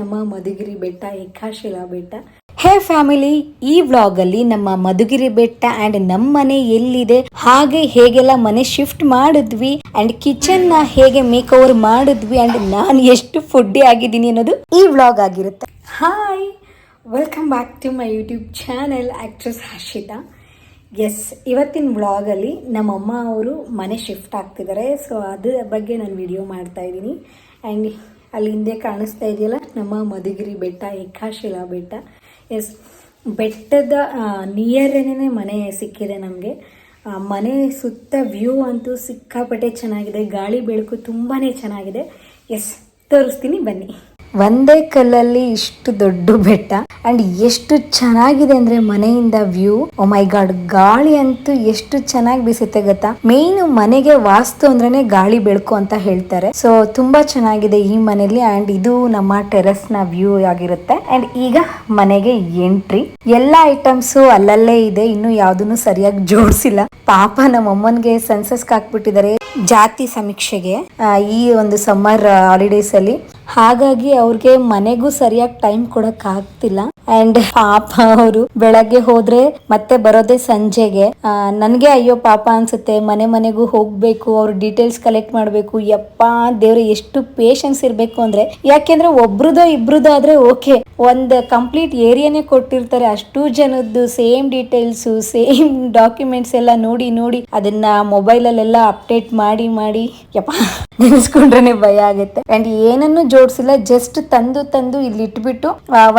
ನಮ್ಮ ಮಧುಗಿರಿ ಬೆಟ್ಟ, ಏಕಾಶಿಲಾ ಬೆಟ್ಟ. ಹೇ ಫ್ಯಾಮಿಲಿ, ಈ ವ್ಲಾಗ್ ಅಲ್ಲಿ ನಮ್ಮ ಮಧುಗಿರಿ ಬೆಟ್ಟ ಅಂಡ್ ನಮ್ಮ ಮನೆ ಎಲ್ಲಿದೆ? ಹಾಗೆ ಹೇಗೆಲ್ಲ ಮನೆ ಶಿಫ್ಟ್ ಮಾಡಿದ್ವಿ ಅಂಡ್ ಕಿಚನ್ನ ಹೇಗೆ ಮೇಕ್ ಓವರ್ ಮಾಡಿದ್ವಿ ಅಂಡ್ ನಾನು ಎಷ್ಟು ಫುಡ್ಡಿ ಆಗಿದ್ದೀನಿ ಅನ್ನೋದು ಈ ವ್ಲಾಗ್ ಆಗಿರುತ್ತೆ. Hi! Welcome back to my YouTube channel actress Harshitha. Yes ಇವತ್ತಿನ ವ್ಲಾಗಲ್ಲಿ ನಮ್ಮಮ್ಮ ಅವರು ಮನೆ ಶಿಫ್ಟ್ ಆಗ್ತಿದ್ದಾರೆ. ಸೊ ಅದ್ರ ಬಗ್ಗೆ ನಾನು ವಿಡಿಯೋ ಮಾಡ್ತಾ ಇದ್ದೀನಿ. ಆ್ಯಂಡ್ ಅಲ್ಲಿ ಹಿಂದೆ ಕಾಣಿಸ್ತಾ ಇದೆಯಲ್ಲ? ನಮ್ಮ ಮಧುಗಿರಿ ಬೆಟ್ಟ, ಏಕಾಶಿಲಾ ಬೆಟ್ಟ. ಎಸ್ ಬೆಟ್ಟದ ನಿಯರೇನೇ ಮನೆ ಸಿಕ್ಕಿದೆ ನಮಗೆ. ಮನೆ ಸುತ್ತ ವ್ಯೂ ಅಂತೂ ಸಿಕ್ಕಾಪಟ್ಟೆ ಚೆನ್ನಾಗಿದೆ. ಗಾಳಿ ಬೆಳಕು ತುಂಬಾ ಚೆನ್ನಾಗಿದೆ. ಎಸ್ ತೋರಿಸ್ತೀನಿ, ಬನ್ನಿ. ಒಂದೇ ಕಲ್ಲಲ್ಲಿ ಇಷ್ಟು ದೊಡ್ಡ ಬೆಟ್ಟ ಅಂಡ್ ಎಷ್ಟು ಚೆನ್ನಾಗಿದೆ ಅಂದ್ರೆ ಮನೆಯಿಂದ ವ್ಯೂ. ಓ ಮೈ ಗಾಡ್ ಗಾಳಿ ಅಂತೂ ಎಷ್ಟು ಚೆನ್ನಾಗಿ ಬೀಸುತ್ತೆ ಗೊತ್ತಾ? ಮೇನ್ ಮನೆಗೆ ವಾಸ್ತು ಅಂದ್ರೇನೆ ಗಾಳಿ ಬೆಳಕು ಅಂತ ಹೇಳ್ತಾರೆ. ಸೊ ತುಂಬಾ ಚೆನ್ನಾಗಿದೆ ಈ ಮನೆಯಲ್ಲಿ ಅಂಡ್ ಇದು ನಮ್ಮ ಟೆರೆಸ್ನ ವ್ಯೂ ಆಗಿರುತ್ತೆ. ಅಂಡ್ ಈಗ ಮನೆಗೆ ಎಂಟ್ರಿ ಎಲ್ಲಾ ಐಟಮ್ಸ್ ಅಲ್ಲಲ್ಲೇ ಇದೆ, ಇನ್ನು ಯಾವ್ದನ್ನು ಸರಿಯಾಗಿ ಜೋಡಿಸಿಲ್ಲ. ಪಾಪ ನಮ್ಮ ಅಮ್ಮನ್ಗೆ ಸೆನ್ಸಸ್ ಹಾಕ್ಬಿಟ್ಟಿದ್ದಾರೆ ಜಾತಿ ಸಮೀಕ್ಷೆಗೆ ಈ ಒಂದು ಸಮ್ಮರ್ ಹಾಲಿಡೇಸ್ ಅಲ್ಲಿ ಹಾಗಾಗಿ ಅವ್ರಿಗೆ ಮನೆಗೂ ಸರಿಯಾಗಿ ಟೈಮ್ ಕೊಡಕ್ ಆಗ್ತಿಲ್ಲ. ಅಂಡ್ ಪಾಪ ಅವರು ಬೆಳಗ್ಗೆ ಹೋದ್ರೆ ಮತ್ತೆ ಬರೋದೇ ಸಂಜೆಗೆ. ನನ್ಗೆ ಅಯ್ಯೋ ಪಾಪ ಅನ್ಸುತ್ತೆ, ಮನೆ ಮನೆಗೂ ಹೋಗ್ಬೇಕು, ಅವ್ರ ಡೀಟೇಲ್ಸ್ ಕಲೆಕ್ಟ್ ಮಾಡ್ಬೇಕು. ಯಪ್ಪ ದೇವ್ರೆ, ಎಷ್ಟು ಪೇಶನ್ಸ್ ಇರ್ಬೇಕು ಅಂದ್ರೆ, ಯಾಕೆಂದ್ರೆ ಒಬ್ರದೋ ಇಬ್ರದೋ ಆದ್ರೆ ಓಕೆ ಒಂದ್ ಕಂಪ್ಲೀಟ್ ಏರಿಯಾನೇ ಕೊಟ್ಟಿರ್ತಾರೆ ಅಷ್ಟು ಜನದ್ದು ಸೇಮ್ ಡೀಟೇಲ್ಸ್ ಸೇಮ್ ಡಾಕ್ಯುಮೆಂಟ್ಸ್ ಎಲ್ಲ ನೋಡಿ ನೋಡಿ ಅದನ್ನ ಮೊಬೈಲ್ ಅಲ್ಲೆಲ್ಲ ಅಪ್ಡೇಟ್ ಮಾಡಿ ಮಾಡಿ, ಯಪ್ಪ ನೆನೆಸ್ಕೊಂಡ್ರೆ ಭಯ ಆಗುತ್ತೆ. ಅಂಡ್ ಏನನ್ನು ಜೋಡಿಸಿಲ್ಲ ಜಸ್ಟ್ ತಂದು ತಂದು ಇಲ್ಲಿ ಇಟ್ಬಿಟ್ಟು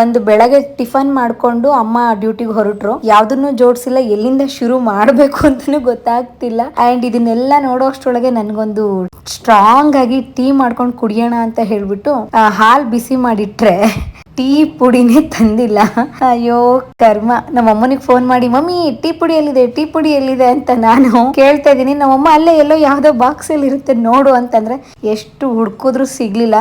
ಒಂದು ಬೆಳಗ್ಗೆ ಟಿಫನ್ ಮಾಡ್ಕೊಂಡು ಅಮ್ಮ ಡ್ಯೂಟಿಗೆ ಹೊರಟ್ರು. ಯಾವ್ದನ್ನು ಜೋಡಿಸಿಲ್ಲ, ಎಲ್ಲಿಂದ ಶುರು ಮಾಡ್ಬೇಕು ಅಂತಾನು ಗೊತ್ತಾಗ್ತಿಲ್ಲ. ಅಂಡ್ ಇದನ್ನೆಲ್ಲ ನೋಡೋ ಅಷ್ಟ್ರೊಳಗೆ ನನ್ಗೊಂದು ಸ್ಟ್ರಾಂಗ್ ಆಗಿ ಟೀ ಮಾಡ್ಕೊಂಡು ಕುಡಿಯೋಣ ಅಂತ ಹೇಳ್ಬಿಟ್ಟು ಹಾಲ್ ಬಿಸಿ ಮಾಡಿಟ್ರೆ ಟೀ ಪುಡಿನೇ ತಂದಿಲ್ಲ. ಅಯ್ಯೋ, ಕರ್ಮ. ನಮ್ಮ ಅಮ್ಮನಿಗೆ ಫೋನ್ ಮಾಡಿ, ಮಮ್ಮಿ, ಟೀ ಪುಡಿ ಎಲ್ಲಿದೆ? ಟೀ ಪುಡಿ ಎಲ್ಲಿದೆ? ಅಂತ ನಾನು ಕೇಳ್ತಾ ಇದ್ದೀನಿ. ನಮ್ಮಮ್ಮ ಅಲ್ಲೇ ಎಲ್ಲೋ ಯಾವ್ದೋ ಬಾಕ್ಸ್ ಅಲ್ಲಿ ಇರುತ್ತೆ ನೋಡು ಅಂತಂದ್ರೆ, ಎಷ್ಟು ಹುಡ್ಕಿದ್ರು ಸಿಗ್ಲಿಲ್ಲ.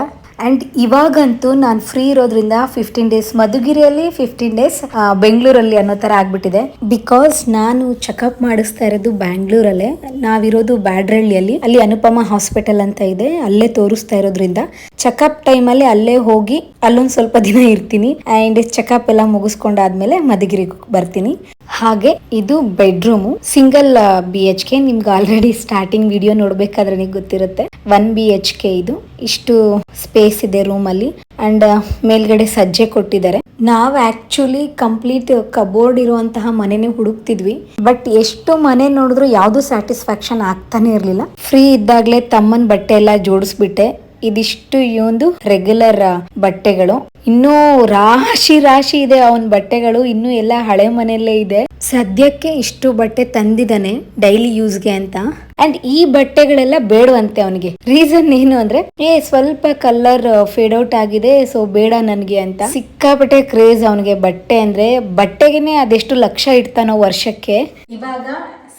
ಅಂಡ್ ಇವಾಗಂತೂ ನಾನು ಫ್ರೀ ಇರೋದ್ರಿಂದ ಫಿಫ್ಟೀನ್ ಡೇಸ್ ಮಧುಗಿರಿಯಲ್ಲಿ ಫಿಫ್ಟೀನ್ ಡೇಸ್ ಬೆಂಗಳೂರಲ್ಲಿ ಅನ್ನೋ ತರ ಆಗ್ಬಿಟ್ಟಿದೆ. ಬಿಕಾಸ್ ನಾನು ಚೆಕಪ್ ಮಾಡಿಸ್ತಾ ಇರೋದು ಬ್ಯಾಂಗ್ಳೂರಲ್ಲೇ. ನಾವಿರೋದು ಬ್ಯಾಡ್ರಳ್ಳಿಯಲ್ಲಿ. ಅಲ್ಲಿ ಅನುಪಮ ಹಾಸ್ಪಿಟಲ್ ಅಂತ ಇದೆ. ಅಲ್ಲೇ ತೋರಿಸ್ತಾ ಇರೋದ್ರಿಂದ. ಚೆಕಪ್ ಟೈಮಲ್ಲಿ ಅಲ್ಲೇ ಹೋಗಿ ಅಲ್ಲೊಂದು ಸ್ವಲ್ಪ ದಿನ ಇರ್ತೀನಿ. ಆ್ಯಂಡ್ ಚೆಕಪ್ ಎಲ್ಲ ಮುಗಿಸ್ಕೊಂಡಾದ್ಮೇಲೆ ಮಧುಗಿರಿಗೆ ಬರ್ತೀನಿ. ಹಾಗೆ ಇದು bedroom single B H K ನಿಮ್ಗೆ ಆಲ್ರೆಡಿ ಸ್ಟಾರ್ಟಿಂಗ್ ವಿಡಿಯೋ ನೋಡ್ಬೇಕಾದ್ರೆ ನಿಮ್ಗೆ ಗೊತ್ತಿರುತ್ತೆ. ಒನ್ ಬಿ ಎಚ್ ಕೆ ಇದು. ಇಷ್ಟು ಸ್ಪೇಸ್ ಇದೆ ರೂಮಲ್ಲಿ ಅಂಡ್ ಮೇಲ್ಗಡೆ ಸಜ್ಜೆ ಕೊಟ್ಟಿದ್ದಾರೆ. ನಾವು ಆಕ್ಚುಲಿ ಕಂಪ್ಲೀಟ್ ಕಬೋರ್ಡ್ ಇರುವಂತಹ ಮನೆನೇ ಹುಡುಕ್ತಿದ್ವಿ. ಬಟ್ ಎಷ್ಟು ಮನೆ ನೋಡಿದ್ರು ಯಾವುದು ಸ್ಯಾಟಿಸ್ಫ್ಯಾಕ್ಷನ್ ಆಗ್ತಾನೆ ಇರಲಿಲ್ಲ. ಫ್ರೀ ಇದ್ದಾಗಲೇ ತಮ್ಮನ ಬಟ್ಟೆ ಎಲ್ಲ ಜೋಡಿಸ್ಬಿಟ್ಟೆ. ಇದಿಷ್ಟು ಈ ರೆಗ್ಯುಲರ್ ಬಟ್ಟೆಗಳು. ಇನ್ನೂ ರಾಶಿ ರಾಶಿ ಇದೆ ಅವನ್ ಬಟ್ಟೆಗಳು. ಇನ್ನೂ ಎಲ್ಲ ಹಳೆ ಮನೆಯಲ್ಲೇ ಇದೆ. ಸದ್ಯಕ್ಕೆ ಇಷ್ಟು ಬಟ್ಟೆ ತಂದಿದ್ದಾನೆ ಡೈಲಿ ಯೂಸ್ಗೆ ಅಂತ. ಅಂಡ್ ಈ ಬಟ್ಟೆಗಳೆಲ್ಲ ಬೇಡವಂತೆ ಅವನಿಗೆ. ರೀಸನ್ ಏನು ಅಂದ್ರೆ, ಏ ಸ್ವಲ್ಪ ಕಲರ್ ಫೇಡ್ ಔಟ್ ಆಗಿದೆ ಸೊ ಬೇಡ ನನ್ಗೆ ಅಂತ. ಸಿಕ್ಕಾಪಟ್ಟೆ ಕ್ರೇಜ್ ಅವನಿಗೆ ಬಟ್ಟೆ ಅಂದ್ರೆ, ಬಟ್ಟೆಗೆನೆ ಅದೆಷ್ಟು ಲಕ್ಷ ಇಡ್ತಾನೋ ವರ್ಷಕ್ಕೆ. ಇವಾಗ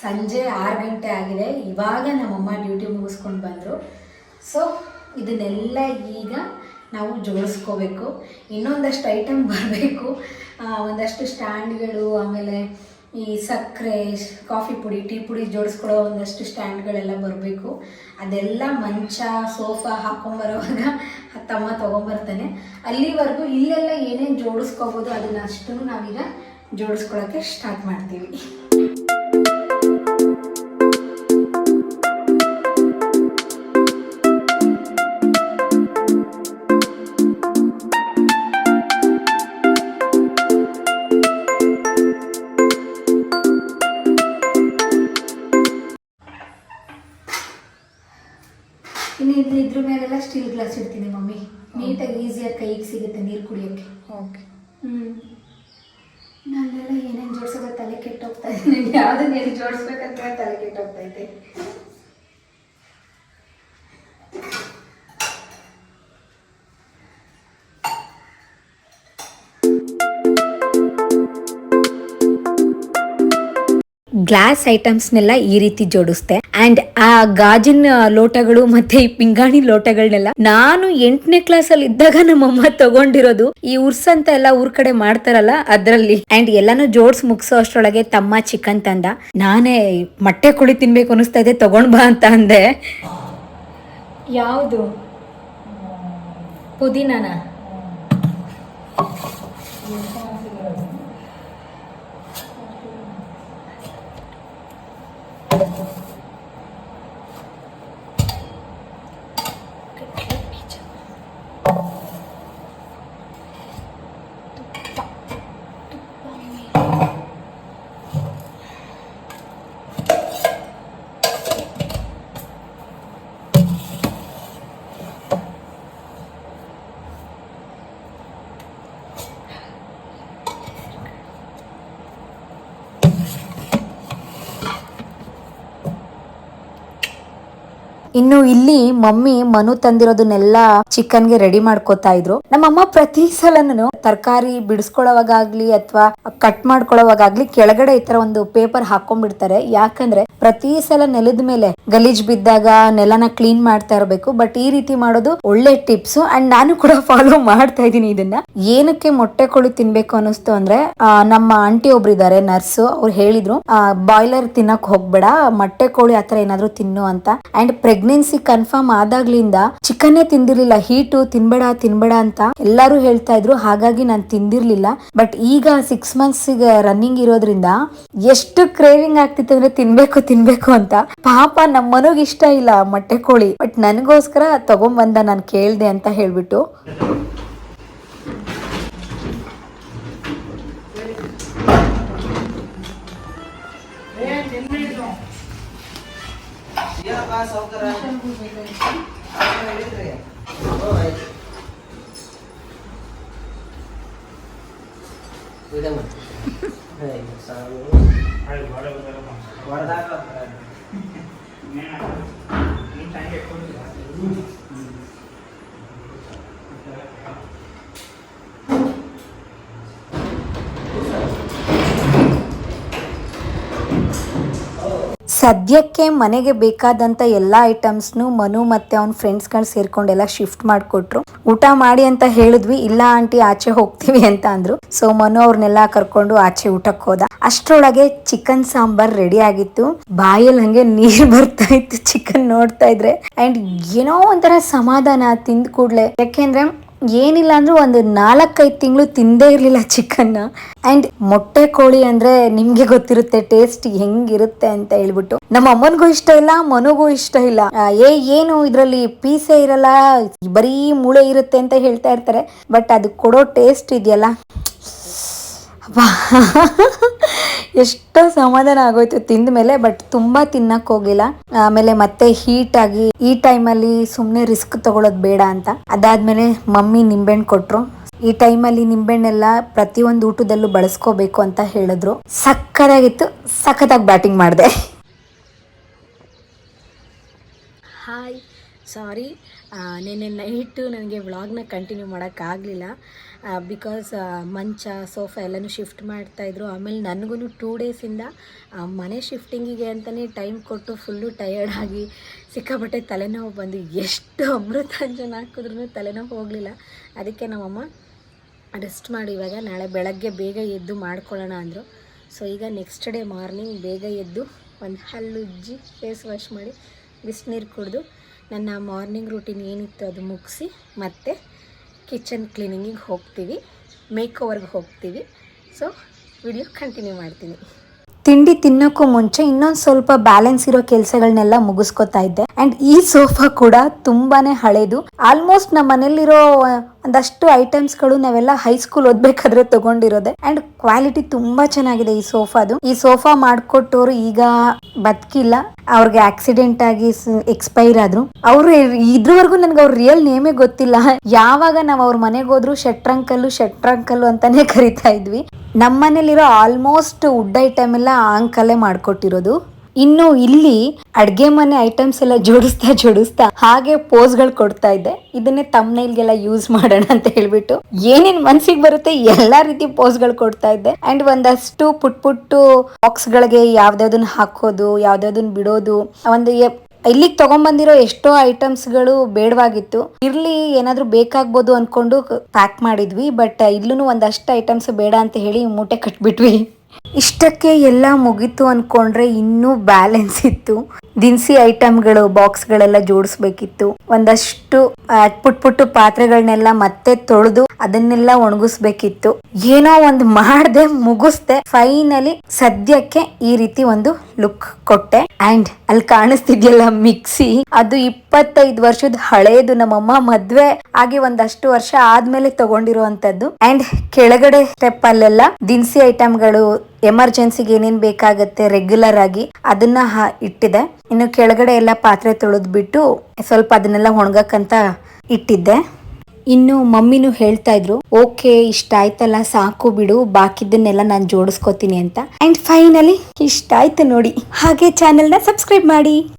ಸಂಜೆ ಆರು ಗಂಟೆ ಆಗಿದೆ. ಇವಾಗ ನಮ್ಮಮ್ಮ ಡ್ಯೂಟಿ ಮುಗಿಸ್ಕೊಂಡು ಬಂದ್ರು. ಸೊ ಇದನ್ನೆಲ್ಲ ಈಗ ನಾವು ಜೋಡಿಸ್ಕೋಬೇಕು. ಇನ್ನೊಂದಷ್ಟು ಐಟಮ್ ಬರಬೇಕು. ಒಂದಷ್ಟು ಸ್ಟ್ಯಾಂಡ್ಗಳು ಆಮೇಲೆ ಈ ಸಕ್ಕರೆ ಕಾಫಿ ಪುಡಿ ಟೀ ಪುಡಿ ಜೋಡಿಸ್ಕೊಳ್ಳೋ ಒಂದಷ್ಟು ಸ್ಟ್ಯಾಂಡ್ಗಳೆಲ್ಲ ಬರಬೇಕು. ಅದೆಲ್ಲ ಮಂಚ ಸೋಫಾ ಹಾಕೊಂಬರೋವಾಗ ತಮ್ಮ ತೊಗೊಂಬರ್ತಾನೆ. ಅಲ್ಲಿವರೆಗೂ ಇಲ್ಲೆಲ್ಲ ಏನೇನು ಜೋಡಿಸ್ಕೋಬೋದು ಅದನ್ನ ಅಷ್ಟು ನಾವೀಗ ಜೋಡಿಸ್ಕೊಳ್ಳೋಕ್ಕೆ ಸ್ಟಾರ್ಟ್ ಮಾಡ್ತೀವಿ. ಓಕೆ. ಹ್ಞೂ ನಾನೆಲ್ಲ ಏನೇನು ಜೋಡ್ಸೋದ ತಲೆ ಕೆಟ್ಟೋಗ್ತಾ ಇದೆ ಯಾವುದನ್ನ ಏನು ಜೋಡಿಸ್ಬೇಕಂತ ತಲೆ ಕೆಟ್ಟೋಗ್ತಾ ಇದೆ. ಗ್ಲಾಸ್ ಐಟಮ್ಸ್ನೆಲ್ಲ ಈ ರೀತಿ ಜೋಡಿಸ್ತೆ ಅಂಡ್ ಆ ಗಾಜಿನ ಲೋಟಗಳು ಮತ್ತೆ ಈ ಪಿಂಗಾಣಿ ಲೋಟಗಳನ್ನೆಲ್ಲ ನಾನು ಎಂಟನೇ ಕ್ಲಾಸ್ ಅಲ್ಲಿ ಇದ್ದಾಗ ನಮ್ಮಮ್ಮ ತಗೊಂಡಿರೋದು. ಈ ಉರ್ಸ್ ಅಂತ ಎಲ್ಲ ಊರ್ ಕಡೆ ಮಾಡ್ತಾರಲ್ಲ ಅದ್ರಲ್ಲಿ. ಅಂಡ್ ಎಲ್ಲಾನು ಜೋಡ್ಸ್ ಮುಗಿಸೋ ಅಷ್ಟ್ರೊಳಗೆ ತಮ್ಮ ಚಿಕನ್ ತಂದ. ನಾನೇ ಮೊಟ್ಟೆ ಕುಳಿ ತಿನ್ಬೇಕು ಅನಿಸ್ತಾ ಇದೆ, ತಗೊಂಡ್ ಬಾ ಅಂತ ಅಂದೆ. ಯಾವುದು? ಪುದೀನಾನ? ಇನ್ನು ಇಲ್ಲಿ ಮಮ್ಮಿ ಮನು ತಂದಿರೋದನ್ನೆಲ್ಲ ಚಿಕನ್ಗೆ ರೆಡಿ ಮಾಡ್ಕೋತಾ ಇದ್ರು. ನಮ್ಮಮ್ಮ ಪ್ರತಿ ಸಲನು ತರಕಾರಿ ಬಿಡಿಸ್ಕೊಳ್ಳೋವಾಗ್ಲಿ ಅಥವಾ ಕಟ್ ಮಾಡ್ಕೊಳ್ಳೋವಾಗ್ಲಿ ಕೆಳಗಡೆ ಈ ತರ ಒಂದು ಪೇಪರ್ ಹಾಕೊಂಡ್ಬಿಡ್ತಾರೆ. ಯಾಕಂದ್ರೆ ಪ್ರತಿ ಸಲ ನೆಲದ ಮೇಲೆ ಗಲೀಜ್ ಬಿದ್ದಾಗ ನೆಲನ ಕ್ಲೀನ್ ಮಾಡ್ತಾ ಇರಬೇಕು. ಬಟ್ ಈ ರೀತಿ ಮಾಡೋದು ಒಳ್ಳೆ ಟಿಪ್ಸ್ ಅಂಡ್ ನಾನು ಕೂಡ ಫಾಲೋ ಮಾಡ್ತಾ ಇದ್ದೀನಿ ಇದನ್ನ. ಏನಕ್ಕೆ ಮೊಟ್ಟೆ ಕೋಳಿ ತಿನ್ಬೇಕು ಅನಿಸ್ತು ಅಂದ್ರೆ ನಮ್ಮ ಆಂಟಿ ಒಬ್ರು ಇದಾರೆ ನರ್ಸ್ ಅವ್ರು ಹೇಳಿದ್ರು ಬಾಯ್ಲರ್ ತಿನ್ನಕ್ ಹೋಗ್ಬೇಡ, ಮೊಟ್ಟೆ ಕೋಳಿ ಆತರ ಏನಾದ್ರು ತಿನ್ನು ಅಂತ. ಅಂಡ್ ಪ್ರೆಗ್ನೆನ್ಸಿ ಕನ್ಫರ್ಮ್ ಆದಾಗ್ಲಿಂದ ಚಿಕನ್ನೇ ತಿಂದಿರ್ಲಿಲ್ಲ, ಹೀಟು, ತಿನ್ಬೇಡ ತಿನ್ಬೇಡ ಅಂತ ಎಲ್ಲಾರು ಹೇಳ್ತಾ ಇದ್ರು. ಹಾಗಾಗಿ ನಾನು ತಿಂದಿರ್ಲಿಲ್ಲ. ಬಟ್ ಈಗ ಸಿಕ್ಸ್ ಮಂತ್ಸ್ ರನ್ನಿಂಗ್ ಇರೋದ್ರಿಂದ ಎಷ್ಟು ಕ್ರೇವಿಂಗ್ ಆಗ್ತಿತ್ತು ಅಂದ್ರೆ ತಿನ್ಬೇಕು ತಿನ್ಬೇಕು ಅಂತ ಪಾಪ ನಮ್ಮ ಇಷ್ಟ ಇಲ್ಲ ಮೊಟ್ಟೆ ಕೋಳಿ. ಬಟ್ ನನಗೋಸ್ಕರ ತಗೊಂಬಂದ ನಾನು ಕೇಳ್ದೆ ಅಂತ ಹೇಳ್ಬಿಟ್ಟು. ಏನಪ್ಪ ಸಾವ್ಕಾರ? ಆ, ಹೇಳಿದ್ರಿ. ಓ, ಆಯ್ತು. ಇದಮ್ಮ. ಅಯ್ಯೋ, ಸ್ವಾಮಿ. ಹೊಡ್ದಾಕ. ಸದ್ಯಕ್ಕೆ ಮನೆಗೆ ಬೇಕಾದಂತ ಎಲ್ಲಾ ಐಟಮ್ಸ್ನು ಮನು ಮತ್ತೆ ಅವ್ನ ಫ್ರೆಂಡ್ಸ್ಗಳು ಸೇರ್ಕೊಂಡೆಲ್ಲ ಶಿಫ್ಟ್ ಮಾಡಿಕೊಟ್ರು. ಊಟ ಮಾಡಿ ಅಂತ ಹೇಳಿದ್ವಿ, ಇಲ್ಲ ಆಂಟಿ ಆಚೆ ಹೋಗ್ತೀವಿ ಅಂತ ಅಂದ್ರು. ಸೊ ಮನು ಅವ್ರನ್ನೆಲ್ಲ ಕರ್ಕೊಂಡು ಆಚೆ ಊಟಕ್ಕೆ ಹೋದ. ಅಷ್ಟ್ರೊಳಗೆ ಚಿಕನ್ ಸಾಂಬಾರ್ ರೆಡಿ ಆಗಿತ್ತು. ಬಾಯಲ್ಲಿ ಹಂಗೆ ನೀರ್ ಬರ್ತಾ ಇತ್ತು ಚಿಕನ್ ನೋಡ್ತಾ ಇದ್ರೆ. ಅಂಡ್ ಏನೋ ಒಂಥರ ಸಮಾಧಾನ ತಿಂದ ಕೂಡ್ಲೆ. ಯಾಕೆಂದ್ರೆ ಏನಿಲ್ಲ ಅಂದ್ರೂ ಒಂದು ನಾಲ್ಕೈದು ತಿಂಗಳು ತಿಂದೇ ಇರಲಿಲ್ಲ ಚಿಕನ್ನ. ಅಂಡ್ ಮೊಟ್ಟೆ ಕೋಳಿ ಅಂದ್ರೆ ನಿಮ್ಗೆ ಗೊತ್ತಿರುತ್ತೆ ಟೇಸ್ಟ್ ಹೆಂಗಿರುತ್ತೆ ಅಂತ ಹೇಳ್ಬಿಟ್ಟು. ನಮ್ಮ ಅಮ್ಮನಿಗೂ ಇಷ್ಟ ಇಲ್ಲ, ಮನಗೂ ಇಷ್ಟ ಇಲ್ಲ. ಏ, ಏನು ಇದರಲ್ಲಿ ಪೀಸೇ ಇರಲ್ಲ, ಬರೀ ಮೂಳೆ ಇರುತ್ತೆ ಅಂತ ಹೇಳ್ತಾ ಇರ್ತಾರೆ. ಬಟ್ ಅದು ಕೊಡೋ ಟೇಸ್ಟ್ ಇದೆಯಲ್ಲ. ಅಬ್ಬಾ. ಎಷ್ಟೋ ಸಮಾಧಾನ ಆಗೋಯ್ತು ತಿಂದ ಮೇಲೆ ಬಟ್ ತುಂಬಾ ತಿನ್ನಕ್ ಹೋಗಿಲ್ಲ. ಆಮೇಲೆ ಮತ್ತೆ ಹೀಟ್ ಆಗಿ, ಈ ಟೈಮಲ್ಲಿ ಸುಮ್ಮನೆ ರಿಸ್ಕ್ ತಗೊಳ್ಳೋದು ಬೇಡ ಅಂತ. ಅದಾದ್ಮೇಲೆ ಮಮ್ಮಿ ನಿಂಬೆಹಣ್ಣು ಕೊಟ್ರು. ಈ ಟೈಮಲ್ಲಿ ನಿಂಬೆಹಣ್ಣೆಲ್ಲ ಪ್ರತಿಯೊಂದು ಊಟದಲ್ಲೂ ಬಳಸ್ಕೋಬೇಕು ಅಂತ ಹೇಳಿದ್ರು. ಸಕ್ಕತ್ತಾಗಿತ್ತು. ಸಖತ್ತಾಗಿ ಬ್ಯಾಟಿಂಗ್ ಮಾಡಿದೆ. ಹಾಯ್ ಸಾರಿ ನಿನ್ನೆ ನೈಟು ನನಗೆ ವ್ಲಾಗ್ನ ಕಂಟಿನ್ಯೂ ಮಾಡೋಕ್ಕಾಗಲಿಲ್ಲ ಬಿಕಾಸ್ ಮಂಚ ಸೋಫಾ ಎಲ್ಲನೂ ಶಿಫ್ಟ್ ಮಾಡ್ತಾಯಿದ್ರು ಆಮೇಲೆ ನನಗೂ ಟೂ ಡೇಸಿಂದ ಮನೆ ಶಿಫ್ಟಿಂಗಿಗೆ ಅಂತಲೇ ಟೈಮ್ ಕೊಟ್ಟು ಫುಲ್ಲು ಟಯರ್ಡ್ ಆಗಿ ಸಿಕ್ಕಾಪಟ್ಟೆ ತಲೆನೋವು ಬಂದು ಎಷ್ಟು ಅಮೃತಾಂಜನ ಹಾಕಿದ್ರೂ ತಲೆನೋವು ಹೋಗಲಿಲ್ಲ. ಅದಕ್ಕೆ ನಮ್ಮಮ್ಮ ರೆಸ್ಟ್ ಮಾಡಿ ಇವಾಗ, ನಾಳೆ ಬೆಳಗ್ಗೆ ಬೇಗ ಎದ್ದು ಮಾಡ್ಕೊಳ್ಳೋಣ ಅಂದರು. ಸೊ ಈಗ ನೆಕ್ಸ್ಟ್ ಡೇ ಮಾರ್ನಿಂಗ್ ಬೇಗ ಎದ್ದು ಒಂದು ಹಲ್ಲುಜ್ಜಿ ಫೇಸ್ ವಾಶ್ ಮಾಡಿ, ಬಿಸಿನೀರು ಕುಡಿದು, ನನ್ನ ಮಾರ್ನಿಂಗ್ ರೂಟೀನ್ ಏನಿತ್ತು ಅದು ಮುಗಿಸಿ, ಮತ್ತೆ ಕಿಚನ್ ಕ್ಲೀನಿಂಗಿಗೆ ಹೋಗ್ತೀವಿ ಮೇಕ್ ಓವರ್ಗೆ ಹೋಗ್ತೀವಿ. ಸೊ ವಿಡಿಯೋ ಕಂಟಿನ್ಯೂ ಮಾಡ್ತೀನಿ. ತಿಂಡಿ ತಿನ್ನೋಕ್ಕೂ ಮುಂಚೆ ಇನ್ನೊಂದು ಸ್ವಲ್ಪ ಬ್ಯಾಲೆನ್ಸ್ ಇರೋ ಕೆಲಸಗಳನ್ನೆಲ್ಲ ಮುಗಿಸ್ಕೊತಾ ಇದ್ದೆ. ಅಂಡ್ ಈ ಸೋಫಾ ಕೂಡ ತುಂಬಾನೇ ಹಳೇದು. ಆಲ್ಮೋಸ್ಟ್ ನಮ್ಮ ಮನೇಲಿರೋ ಒಂದಷ್ಟು ಐಟಮ್ಸ್ಗಳು ನಾವೆಲ್ಲ ಹೈಸ್ಕೂಲ್ ಓದ್ಬೇಕಾದ್ರೆ ತಗೊಂಡಿರೋದೆ. ಅಂಡ್ ಕ್ವಾಲಿಟಿ ತುಂಬಾ ಚೆನ್ನಾಗಿದೆ ಈ ಸೋಫಾದು. ಈ ಸೋಫಾ ಮಾಡ್ಕೊಟ್ಟವ್ರು ಈಗ ಬದುಕಿಲ್ಲ. ಅವ್ರಿಗೆ ಆಕ್ಸಿಡೆಂಟ್ ಆಗಿ ಎಕ್ಸ್ಪೈರ್ ಆದ್ರು. ಅವ್ರು ಇದ್ರವರೆಗೂ ನನ್ಗೆ ಅವ್ರ ರಿಯಲ್ ನೇಮೇ ಗೊತ್ತಿಲ್ಲ. ಯಾವಾಗ ನಾವು ಅವ್ರ ಮನೆಗೆ ಹೋದ್ರು ಶೆಟ್ರಂಕಲ್ಲು ಶೆಟ್ರಂಕಲ್ಲು ಅಂತಾನೆ ಕರಿತಾ ಇದ್ವಿ. ನಮ್ಮನೇಲಿರೋ ಆಲ್ಮೋಸ್ಟ್ ವುಡ್ ಐಟಮ್ ಎಲ್ಲ ಅಂಕಲ್ಲೇ ಅಂಕಲೇ ಮಾಡ್ಕೊಟ್ಟಿರೋದು. ಇನ್ನು ಇಲ್ಲಿ ಅಡ್ಗೆ ಮನೆ ಐಟಮ್ಸ್ ಎಲ್ಲ ಜೋಡಿಸ್ತಾ ಜೋಡಿಸ್ತಾ ಹಾಗೆ ಪೋಸ್ಗಳು ಕೊಡ್ತಾ ಇದ್ದೆ. ಇದನ್ನೇ ತಮ್ನೈಲ್ಗೆಲ್ಲ ಯೂಸ್ ಮಾಡೋಣ ಅಂತ ಹೇಳ್ಬಿಟ್ಟು. ಏನೇನ್ ಮನ್ಸಿಗೆ ಬರುತ್ತೆ ಎಲ್ಲಾ ರೀತಿ ಪೋಸ್ಗಳು ಕೊಡ್ತಾ ಇದ್ದೆ. ಅಂಡ್ ಒಂದಷ್ಟು ಪುಟ್ ಪುಟ್ಟು ಬಾಕ್ಸ್ ಗಳಿಗೆ ಯಾವ್ದಾವ್ದನ್ನ ಹಾಕೋದು ಯಾವ್ದಾವ್ದನ್ನ ಬಿಡೋದು. ಒಂದು ಇಲ್ಲಿಗೆ ತಗೊಂಡ್ಬಂದಿರೋ ಎಷ್ಟೋ ಐಟಮ್ಸ್ಗಳು ಬೇಡವಾಗಿತ್ತು. ಇರ್ಲಿ ಏನಾದ್ರೂ ಬೇಕಾಗ್ಬೋದು ಅನ್ಕೊಂಡು ಪ್ಯಾಕ್ ಮಾಡಿದ್ವಿ. ಬಟ್ ಇಲ್ಲೂ ಒಂದಷ್ಟು ಐಟಮ್ಸ್ ಬೇಡ ಅಂತ ಹೇಳಿ ಮೂಟೆ ಕಟ್ಬಿಟ್ವಿ. ಇಷ್ಟಕ್ಕೆ ಎಲ್ಲ ಮುಗೀತು ಅನ್ಕೊಂಡ್ರೆ ಇನ್ನೂ ಬ್ಯಾಲೆನ್ಸ್ ಇತ್ತು. ದಿನಸಿ ಐಟಮ್ಗಳು ಬಾಕ್ಸ್ಗಳೆಲ್ಲ ಜೋಡಿಸ್ಬೇಕಿತ್ತು. ಒಂದಷ್ಟು ಪುಟ್ ಪುಟ್ಟು ಪಾತ್ರೆಗಳನ್ನೆಲ್ಲ ಮತ್ತೆ ತೊಳೆದು ಅದನ್ನೆಲ್ಲ ಒಣಗಿಸ್ಬೇಕಿತ್ತು. ಏನೋ ಒಂದು ಮಾಡದೆ ಮುಗಿಸ್ದೆ ಫೈನಲಿ ಸದ್ಯಕ್ಕೆ ಈ ರೀತಿ ಒಂದು ಲುಕ್ ಕೊಟ್ಟೆ. ಅಂಡ್ ಅಲ್ಲಿ ಕಾಣಿಸ್ತಿದ್ಯಲ್ಲ ಮಿಕ್ಸಿ? ಅದು ಇಪ್ಪತ್ತೈದು ವರ್ಷದ ಹಳೆಯದು ನಮ್ಮಮ್ಮ ಮದ್ವೆ ಆಗಿ ಒಂದಷ್ಟು ವರ್ಷ ಆದ್ಮೇಲೆ ತಗೊಂಡಿರುವಂತದ್ದು ಅಂಡ್ ಕೆಳಗಡೆ ಸ್ಟೆಪ್ ಅಲ್ಲೆಲ್ಲ ದಿನಸಿ ಐಟಮ್ಗಳು ಎಮರ್ಜೆನ್ಸಿಗೆ ಏನೇನ್ ಬೇಕಾಗುತ್ತೆ ರೆಗ್ಯುಲರ್ ಆಗಿ ಅದನ್ನ ಇಟ್ಟಿದೆ. ಇನ್ನು ಕೆಳಗಡೆ ಎಲ್ಲ ಪಾತ್ರೆ ತೊಳೆದ್ಬಿಟ್ಟು ಸ್ವಲ್ಪ ಅದನ್ನೆಲ್ಲ ಒಣಗಕ್ಕಂತ ಇಟ್ಟಿದ್ದೆ. ಇನ್ನು ಮಮ್ಮಿನೂ ಹೇಳ್ತಾ ಇದ್ರು ಓಕೆ ಇಷ್ಟ ಆಯ್ತಲ್ಲ, ಸಾಕು ಬಿಡು, ಬಾಕಿದನ್ನೆಲ್ಲ ನಾನು ಜೋಡಿಸ್ಕೋತೀನಿ ಅಂತ. ಅಂಡ್ ಫೈನಲಿ ಇಷ್ಟ ಆಯ್ತು ನೋಡಿ. ಹಾಗೆ ಚಾನೆಲ್ನ ಸಬ್ಸ್ಕ್ರೈಬ್ ಮಾಡಿ.